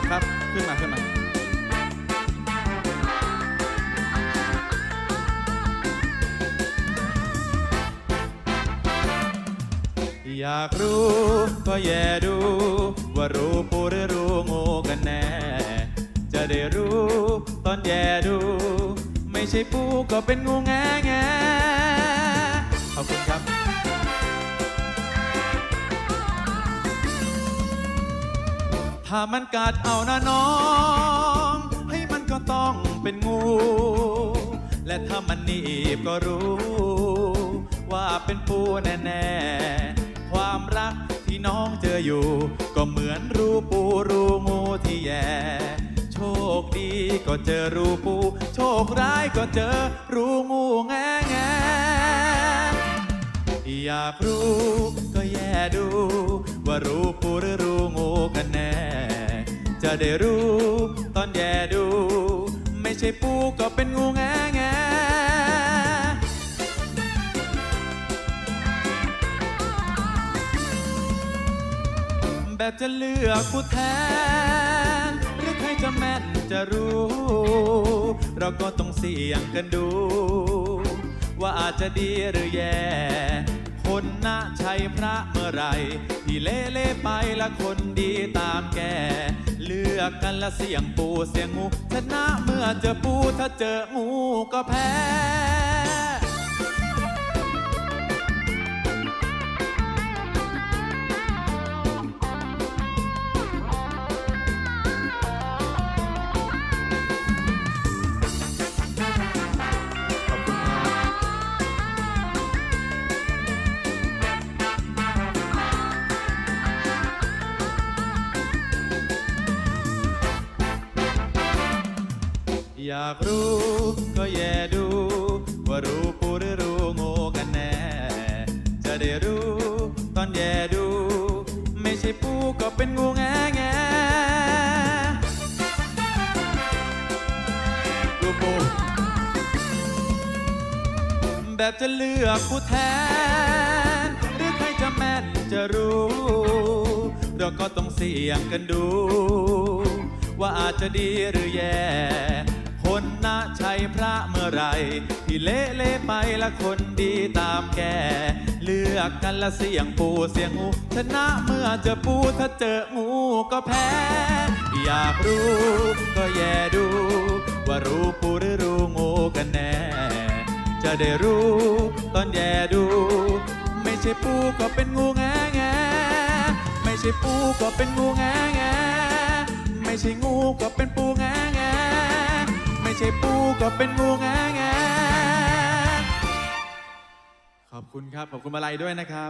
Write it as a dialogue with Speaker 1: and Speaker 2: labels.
Speaker 1: ครับครับ ขึ้นมาขึ้นมาอยากรู้ก็แย่ดู ว่ารู้ปูหรือรู้งูกันแน่ จะได้รู้ตอนแย่ดู ไม่ใช่ปูก็เป็นงูแง่แง ถ้ามันกัดเอานะน้อง ให้มันก็ต้องเป็นงู และถ้ามันหนีบก็รู้ ว่าเป็นปูแน่ๆ ความรักที่น้องเจออยู่ ก็เหมือนรูปูรูงูที่แย่โชคดีก็เจอรูปู โชคร้ายก็เจอรูงูแง่แงอยากรู้ก็แย่ดู ได้รู้ ตอนแย่ดู ไม่ใช่ปูก็เป็นงูแงแงแบบจะเลือกผู้แทน หรือใครจะแม่นจะรู้ เราก็ต้องเสี่ยงกันดู ว่าอาจจะดีหรือแย่ คนนะใช่พระเมื่อไรที่เล่เล่ไปละคนดีตามแก เลือกกันละเสี่ยงปูเสี่ยงงูชนะเมื่อเจอปูถ้าเจองูก็แพ้ อยากรู้ก็แย่ดู ว่ารู้ปูหรือรู้งูกันแน่ จะได้รู้ตอนแย่ดู ไม่ใช่ปูก็เป็นงูแงแงรู้ปูแบบจะเลือกผู้แทน หรือใครจะแม่นจะรู้เราก็ต้องเสี่ยงกันดู ว่าอาจจะดีหรือแย่ พระเมื่อไรที่เละเละไปละคนดีตามแกเลือกกันละเสียงปูเสียงงูชนะเมื่อเจอปูถ้าเจองูก็แพ้ อยากรู้ก็แย่ดู ว่ารู้ปูหรือรู้งูกันแน่ จะได้รู้ตอนแย่ดู ไม่ใช่ปูก็เป็นงูแงแงไม่ใช่ปูก็เป็นงูแงแงไม่ใช่งูก็เป็นปูแงแง ช่ปูก็เป็นงูแงแงขอบคุณครับ ขอบคุณมาลัยด้วยนะครับ